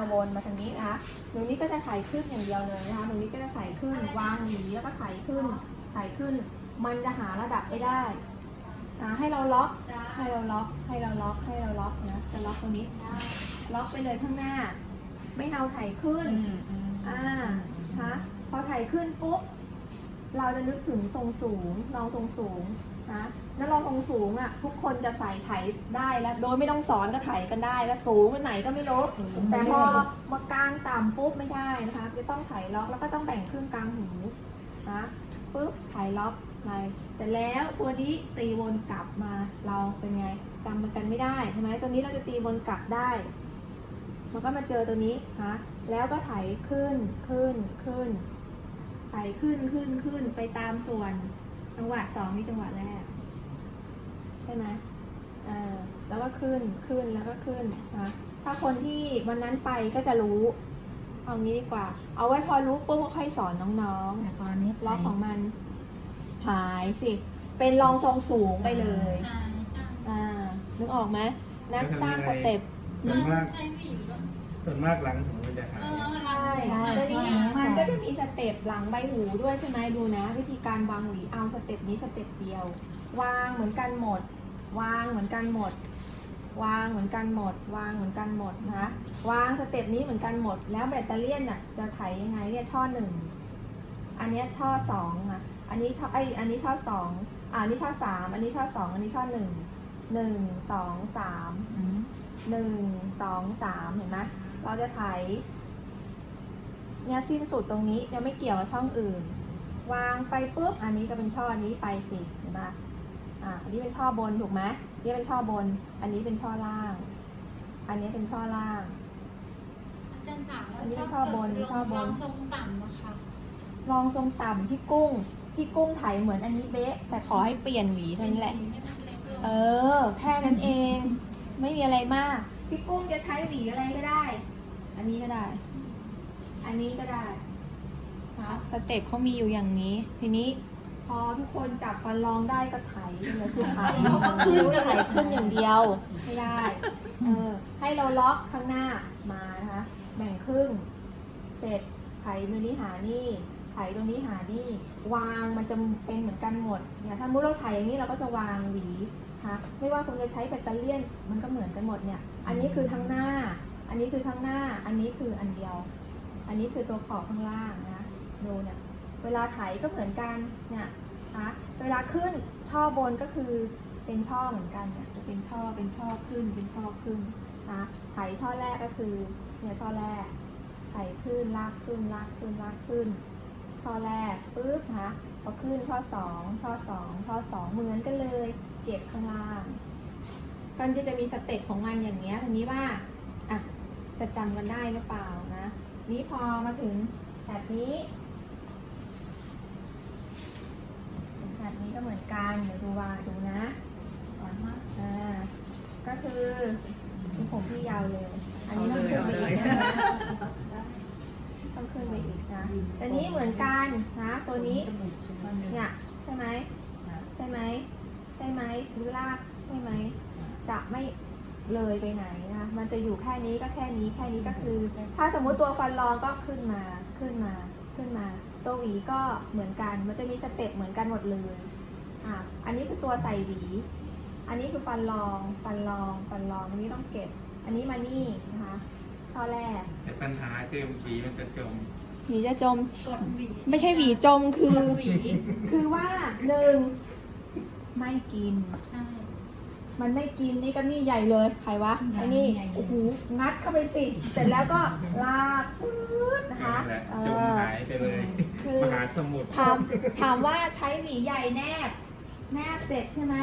มาวนมาทางนี้นะคะหนุนี้ก็จะไถขึ้นอย่างเดียวเลยนะคะหนุนี้ก็จะไถขึ้นวางหนีแล้วก็ไถขึ้นไถขึ้น มันจะหาระดับไม่ได้นะให้เราล็อกให้เราล็อกให้เราล็อกให้เราล็อกนะจะล็อกตรงนี้ ล็อกไปเลยข้างหน้า ไม่เอาไถขึ้นอ่าฮะพอไถขึ้นปุ๊บ เราจะนึกถึงทรงสูงลองทรงสูงนะแล้วลองทรงสูงอะทุกคนจะใส่ไถได้แล้ว โดยไม่ต้องสอนก็ไถกันได้ แล้วสูงไปไหนก็ไม่รู้แต่พอมากลางต่ำปุ๊บไม่ได้นะคะจะต้องไถล็อกแล้วก็ต้องแบ่งครึ่งกลางหูนะปุ๊บไถล็อกไปเสร็จแล้วตัวนี้ตีวนกลับมาเราเป็นไงจำมันกันไม่ได้ใช่ไหมตัวนี้เราจะตีวนกลับได้มันก็มาเจอตัวนี้นะแล้วก็ไถขึ้นขึ้นขึ้นไถ ขึ้นขึ้นขึ้นไปตามส่วน จังหวะสองนี่จังหวะแรก ใช่ไหมเออแล้วก็ขึ้นขึ้นแล้วก็ขึ้นนะถ้าคนที่วันนั้นไปก็จะรู้เอางี้ดีกว่า เอาไว้พอรู้ปุ๊บก็ค่อยสอนน้องแต่ตอนนี้ๆล็อกของมัน หายสิ เป็นรองทรงสูงไปเลยอ่าจ้ะอ่านึกออกไหมนักตั้งสเต็ป ส่วนมาก ใช้หวีก็ ส่วนมากหลังหูมันจะหาเอยอเวลาใช่ตัวนี้มันก็จะมีสเต็ปหลังใบหูด้วยใช่ไหมดูนะ วิธีการวางหวีเอาสเต็ปนี้สเต็ปเดียว วางเหมือนกันหมด วางเหมือนกันหมด วางเหมือนกันหมด วางเหมือนกันหมดนะคะวางสเต็ปนี้เหมือนกันหมด แล้วแบตเตอรี่ยนน่ะจะไถยังไงเนี่ยช่อหนึ่งอันเนี้ยช่อสองอะอันนี้ช่อไอยอันนี้ช่อสองอ่าอันนี้ช่อสามอันนี้ช่อสองอันนี้ช่อหนึ่งหนึ่งสองสามอืมหนึ่งสองสามเห็นไหม เราจะไถเนี่ยสิ้นสุดตรงนี้ยังไม่เกี่ยวกับช่องอื่น วางไปปุ๊บอันนี้ก็เป็นช่อนี้ไปสิเห็นไหมอ่าอันนี้เป็นช่อบนถูกไหมนี่เป็นช่อบน อันนี้เป็นช่อล่าง อันนี้เป็นช่อล่าง อาจารย์ถามว่าอันนี้ชอบบนชอบบน ลองทรงต่ำอะค่ะลองทรงต่ำพี่กุ้งพี่กุ้งไถเหมือนอันนี้เบ๊ะแต่ขอให้เปลี่ยนหวีเท่านั้นแหละ เออ แค่นั้นเอง ไม่มีอะไรมาก พี่กุ้งจะใช้หวีอะไรก็ได้ อันนี้ก็ได้ อันนี้ก็ได้นะสเต็ปเขามีอยู่อย่างนี้ ทีนี้พอทุกคนจับฟันรองได้ก็ไถเลยคือไถคือไถขึ้นอย่างเดียว ไม่ได้ เออ ให้เราล็อกข้างหน้ามานะคะ แบ่งครึ่ง เสร็จไถตรงนี้หานี่ ไถตรงนี้หานี่วางมันจะเป็นเหมือนกันหมดเนี่ยถ้ามุดเราไถอย่างนี้เราก็จะวางหวีคะไม่ว่าคุณจะใช้แบตเตอรี่มันก็เหมือนกันหมดเนี่ยอันนี้คือทั้งหน้า อันนี้คือทั้งหน้า อันนี้คืออันเดียว อันนี้คือตัวขอบข้างล่างนะดูเนี่ยเวลาไถก็เหมือนกันเนี่ยนะเวลาขึ้นช่อบนก็คือเป็นช่อเหมือนกันเนี่ยจะเป็นช่อเป็นช่อขึ้นเป็นช่อขึ้นนะไถช่อแรกก็คือเนี่ยช่อแรกไถขึ้นลากขึ้นลากขึ้นลากขึ้น ช่อแรกปุ๊บนะพอขึ้นช่อสองช่อสองช่อสองเหมือนกันเลย เก็บข้างล่างมันจะจะมีสเต็ปของมันอย่างเงี้ยทีนี้ว่าอะจะจำกันได้หรือเปล่านะนี้พอมาถึงแบบนี้แบบนี้ก็เหมือนกันเดี๋ยวดูว่าดูนะอ่าก็คือผมพี่ยาวเลย อันนี้ต้องขึ้นไปอีก ต้องขึ้นไปอีกนะอันนี้เหมือนกันนะตัวนี้จมูกใช่ไหมเนี่ยใช่ไหมใช่ไหมใช่ไหมหรือลากใช่ไหมจะไม่เลยไปไหนนะมันจะอยู่แค่นี้ก็แค่นี้แค่นี้ก็คือ ถ้าสมมุติตัวฟันรองก็ขึ้นมาขึ้นมาขึ้นมา ตัวหวีก็เหมือนกัน มันจะมีสเต็ปเหมือนกันหมดเลยอะอันนี้คือตัวใส่หวี อันนี้คือฟันรอง ฟันรอง ฟันรองอันนี้ต้องเก็บ อันนี้มานี่นะคะ ช่อแรก แต่ปัญหาคือหวีมันจะจมหวีจะจม กดหวีไม่ใช่หวีจมคืกอ ดหวีคือว่าหนึ่งไม่กิน ใช่ มันไม่กินนี่ก็นี่ใหญ่เลยใครวะไอ้นี่โอ้โหงัดเข้าไปสิ เสร็จแล้วก็ลากปื๊ดนะคะนั่นแหละเอจมอ หายไปเลย คือ มหาสมุทร ถามถามว่าใช้หวีใหญ่แนบ แนบเสร็จใช่ไหม